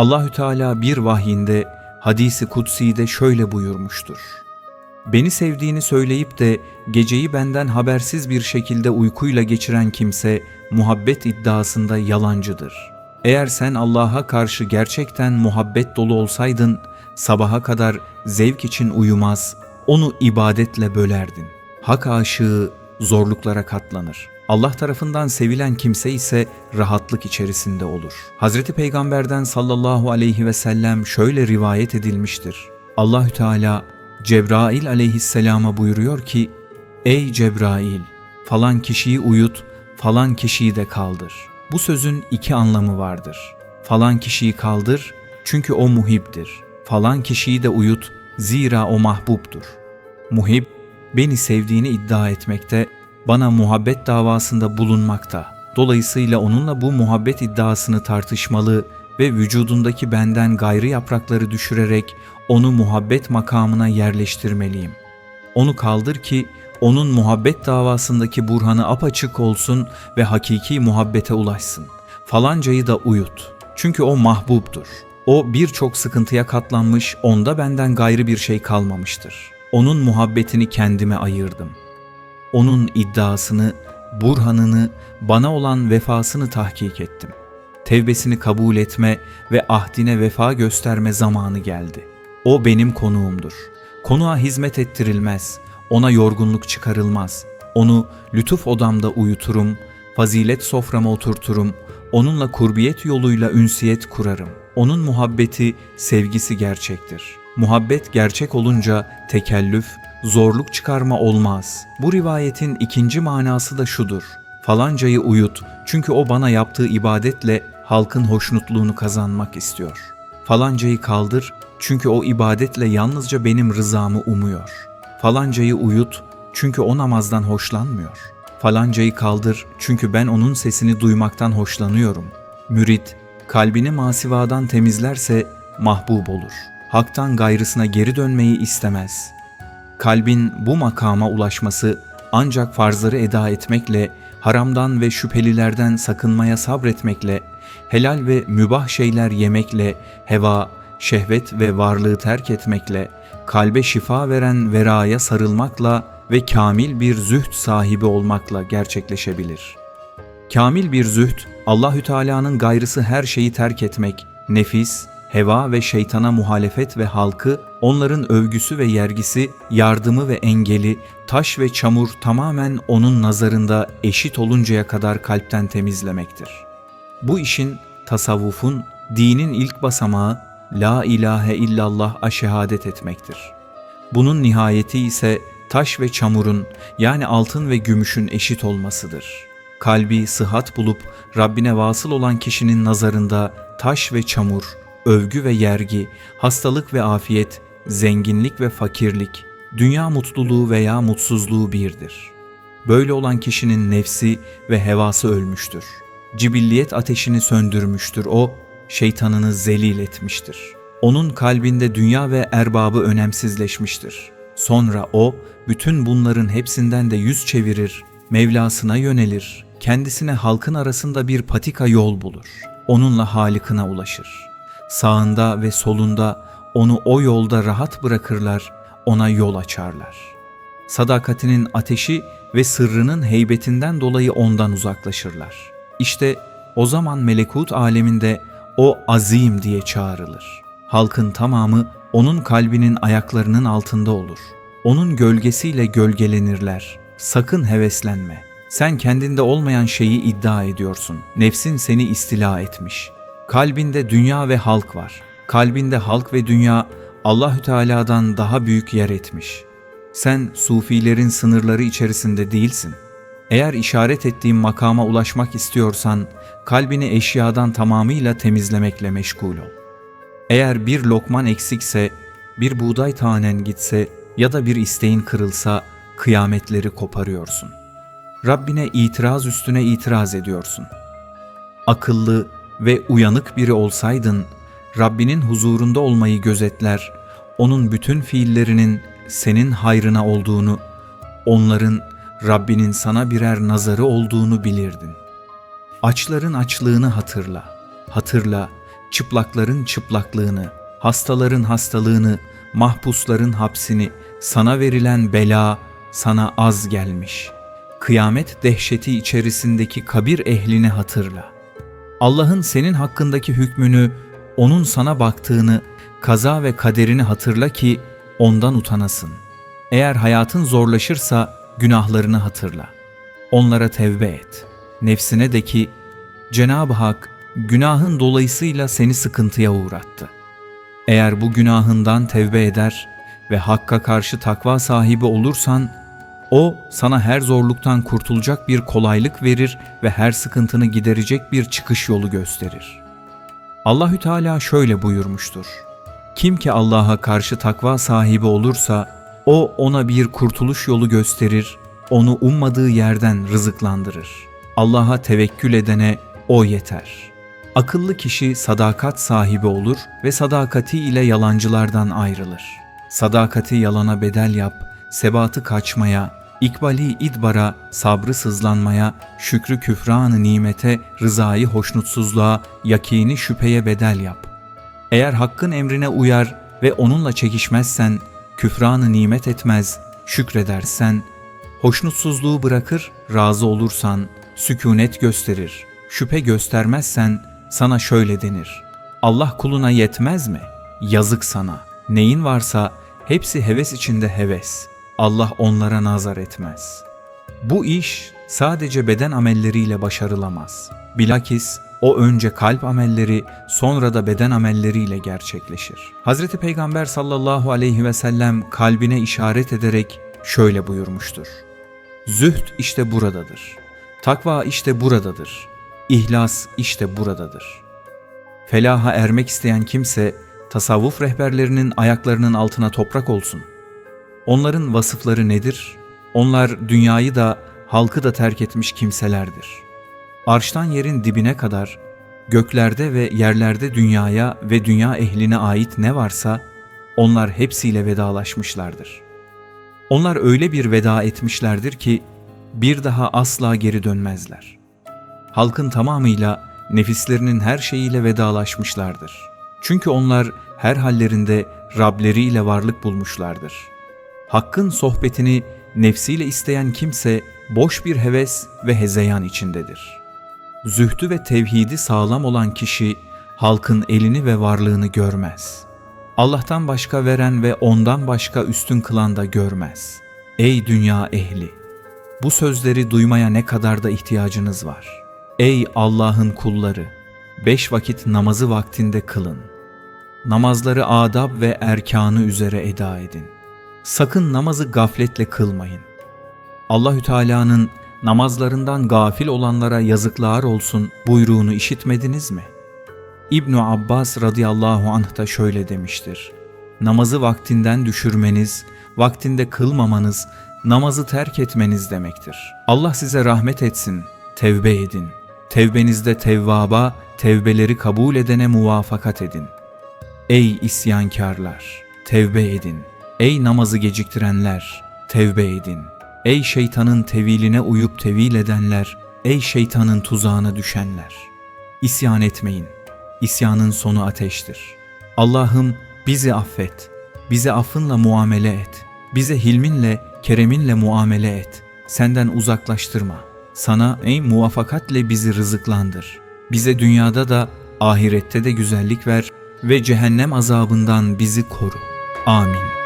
Allahü Teala bir vahyinde hadisi kutsi'de şöyle buyurmuştur. Beni sevdiğini söyleyip de geceyi benden habersiz bir şekilde uykuyla geçiren kimse muhabbet iddiasında yalancıdır. Eğer sen Allah'a karşı gerçekten muhabbet dolu olsaydın sabaha kadar zevk için uyumaz, onu ibadetle bölerdin. Hak aşığı zorluklara katlanır. Allah tarafından sevilen kimse ise rahatlık içerisinde olur. Hazreti Peygamberden sallallahu aleyhi ve sellem şöyle rivayet edilmiştir. Allahü Teala Cebrail aleyhisselama buyuruyor ki: Ey Cebrail, falan kişiyi uyut, falan kişiyi de kaldır. Bu sözün iki anlamı vardır. Falan kişiyi kaldır çünkü o muhibdir. Falan kişiyi de uyut zira o mahbubdur. Muhib beni sevdiğini iddia etmekte, bana muhabbet davasında bulunmakta. Dolayısıyla onunla bu muhabbet iddiasını tartışmalı ve vücudundaki benden gayrı yaprakları düşürerek onu muhabbet makamına yerleştirmeliyim. Onu kaldır ki onun muhabbet davasındaki burhanı apaçık olsun ve hakiki muhabbete ulaşsın. Falancayı da uyut. Çünkü o mahbubdur. O birçok sıkıntıya katlanmış, onda benden gayrı bir şey kalmamıştır. Onun muhabbetini kendime ayırdım. Onun iddiasını, burhanını, bana olan vefasını tahkik ettim. Tevbesini kabul etme ve ahdine vefa gösterme zamanı geldi. O benim konuğumdur. Konuğa hizmet ettirilmez, ona yorgunluk çıkarılmaz. Onu lütuf odamda uyuturum, fazilet soframa oturturum, onunla kurbiyet yoluyla ünsiyet kurarım. Onun muhabbeti, sevgisi gerçektir. Muhabbet gerçek olunca tekellüf, zorluk çıkarma olmaz. Bu rivayetin ikinci manası da şudur. Falancayı uyut çünkü o bana yaptığı ibadetle halkın hoşnutluğunu kazanmak istiyor. Falancayı kaldır çünkü o ibadetle yalnızca benim rızamı umuyor. Falancayı uyut çünkü o namazdan hoşlanmıyor. Falancayı kaldır çünkü ben onun sesini duymaktan hoşlanıyorum. Mürit kalbini masivadan temizlerse mahbub olur. Haktan gayrısına geri dönmeyi istemez. Kalbin bu makama ulaşması ancak farzları eda etmekle, haramdan ve şüphelilerden sakınmaya sabretmekle, helal ve mübah şeyler yemekle, heva, şehvet ve varlığı terk etmekle, kalbe şifa veren veraya sarılmakla ve kamil bir zühd sahibi olmakla gerçekleşebilir. Kamil bir zühd, Allahü Teala'nın gayrısı her şeyi terk etmek, nefis, heva ve şeytana muhalefet ve halkı, onların övgüsü ve yergisi, yardımı ve engeli, taş ve çamur tamamen onun nazarında eşit oluncaya kadar kalpten temizlemektir. Bu işin, tasavvufun, dinin ilk basamağı, La ilahe illallah şehadet etmektir. Bunun nihayeti ise taş ve çamurun yani altın ve gümüşün eşit olmasıdır. Kalbi sıhhat bulup Rabbine vasıl olan kişinin nazarında taş ve çamur, övgü ve yergi, hastalık ve afiyet, zenginlik ve fakirlik, dünya mutluluğu veya mutsuzluğu birdir. Böyle olan kişinin nefsi ve hevası ölmüştür. Cibilliyet ateşini söndürmüştür o, şeytanını zelil etmiştir. Onun kalbinde dünya ve erbabı önemsizleşmiştir. Sonra o, bütün bunların hepsinden de yüz çevirir, Mevlasına yönelir, kendisine halkın arasında bir patika yol bulur. Onunla Halık'ına ulaşır. Sağında ve solunda onu o yolda rahat bırakırlar, ona yol açarlar. Sadakatinin ateşi ve sırrının heybetinden dolayı ondan uzaklaşırlar. İşte o zaman melekut aleminde o azim diye çağrılır. Halkın tamamı onun kalbinin ayaklarının altında olur. Onun gölgesiyle gölgelenirler. Sakın heveslenme. Sen kendinde olmayan şeyi iddia ediyorsun. Nefsin seni istila etmiş. Kalbinde dünya ve halk var. Kalbinde halk ve dünya Allahü Teala'dan daha büyük yer etmiş. Sen sufilerin sınırları içerisinde değilsin. Eğer işaret ettiğim makama ulaşmak istiyorsan kalbini eşyadan tamamıyla temizlemekle meşgul ol. Eğer bir lokman eksikse, bir buğday tanen gitse ya da bir isteğin kırılsa kıyametleri koparıyorsun. Rabbine itiraz üstüne itiraz ediyorsun. Akıllı ve uyanık biri olsaydın, Rabbinin huzurunda olmayı gözetler, onun bütün fiillerinin senin hayrına olduğunu, onların Rabbinin sana birer nazarı olduğunu bilirdin. Açların açlığını hatırla. Hatırla, çıplakların çıplaklığını, hastaların hastalığını, mahpusların hapsini, sana verilen bela sana az gelmiş. Kıyamet dehşeti içerisindeki kabir ehlini hatırla. Allah'ın senin hakkındaki hükmünü, onun sana baktığını, kaza ve kaderini hatırla ki ondan utanasın. Eğer hayatın zorlaşırsa günahlarını hatırla. Onlara tevbe et. Nefsine de ki Cenab-ı Hak günahın dolayısıyla seni sıkıntıya uğrattı. Eğer bu günahından tevbe eder ve Hakk'a karşı takva sahibi olursan, O sana her zorluktan kurtulacak bir kolaylık verir ve her sıkıntını giderecek bir çıkış yolu gösterir. Allahü Teala şöyle buyurmuştur. Kim ki Allah'a karşı takva sahibi olursa, O ona bir kurtuluş yolu gösterir, onu ummadığı yerden rızıklandırır. Allah'a tevekkül edene O yeter.'' Akıllı kişi sadakat sahibi olur ve sadakati ile yalancılardan ayrılır. Sadakati yalana bedel yap, sebatı kaçmaya, ikbali idbara, sabrı sızlanmaya, şükrü küfranı nimete, rızayı hoşnutsuzluğa, yakini şüpheye bedel yap. Eğer hakkın emrine uyar ve onunla çekişmezsen, küfranı nimet etmez, şükredersen, hoşnutsuzluğu bırakır, razı olursan, sükunet gösterir, şüphe göstermezsen, sana şöyle denir. Allah kuluna yetmez mi? Yazık sana. Neyin varsa hepsi heves içinde heves. Allah onlara nazar etmez. Bu iş sadece beden amelleriyle başarılamaz. Bilakis o önce kalp amelleri sonra da beden amelleriyle gerçekleşir. Hazreti Peygamber sallallahu aleyhi ve sellem kalbine işaret ederek şöyle buyurmuştur. Zühd işte buradadır. Takva işte buradadır. İhlas işte buradadır. Felaha ermek isteyen kimse tasavvuf rehberlerinin ayaklarının altına toprak olsun. Onların vasıfları nedir? Onlar dünyayı da halkı da terk etmiş kimselerdir. Arştan yerin dibine kadar göklerde ve yerlerde dünyaya ve dünya ehline ait ne varsa onlar hepsiyle vedalaşmışlardır. Onlar öyle bir veda etmişlerdir ki bir daha asla geri dönmezler.'' halkın tamamıyla nefislerinin her şeyiyle vedalaşmışlardır. Çünkü onlar her hallerinde Rableriyle varlık bulmuşlardır. Hakkın sohbetini nefsiyle isteyen kimse boş bir heves ve hezeyan içindedir. Zühdü ve tevhidi sağlam olan kişi halkın elini ve varlığını görmez. Allah'tan başka veren ve ondan başka üstün kılan da görmez. Ey dünya ehli! Bu sözleri duymaya ne kadar da ihtiyacınız var.'' Ey Allah'ın kulları! Beş vakit namazı vaktinde kılın. Namazları adab ve erkanı üzere eda edin. Sakın namazı gafletle kılmayın. Allahü Teala'nın namazlarından gafil olanlara yazıklar olsun buyruğunu işitmediniz mi? İbn Abbas radıyallahu anh da şöyle demiştir. Namazı vaktinden düşürmeniz, vaktinde kılmamanız, namazı terk etmeniz demektir. Allah size rahmet etsin, tevbe edin.'' Tevbenizde tevvaba, tevbeleri kabul edene muvafakat edin. Ey isyankarlar, tevbe edin. Ey namazı geciktirenler, tevbe edin. Ey şeytanın teviline uyup tevil edenler, ey şeytanın tuzağına düşenler. İsyan etmeyin. İsyanın sonu ateştir. Allah'ım bizi affet. Bize affınla muamele et. Bize hilminle, kereminle muamele et. Senden uzaklaştırma.'' Sana ey muvaffakatle bizi rızıklandır. Bize dünyada da ahirette de güzellik ver ve cehennem azabından bizi koru. Amin.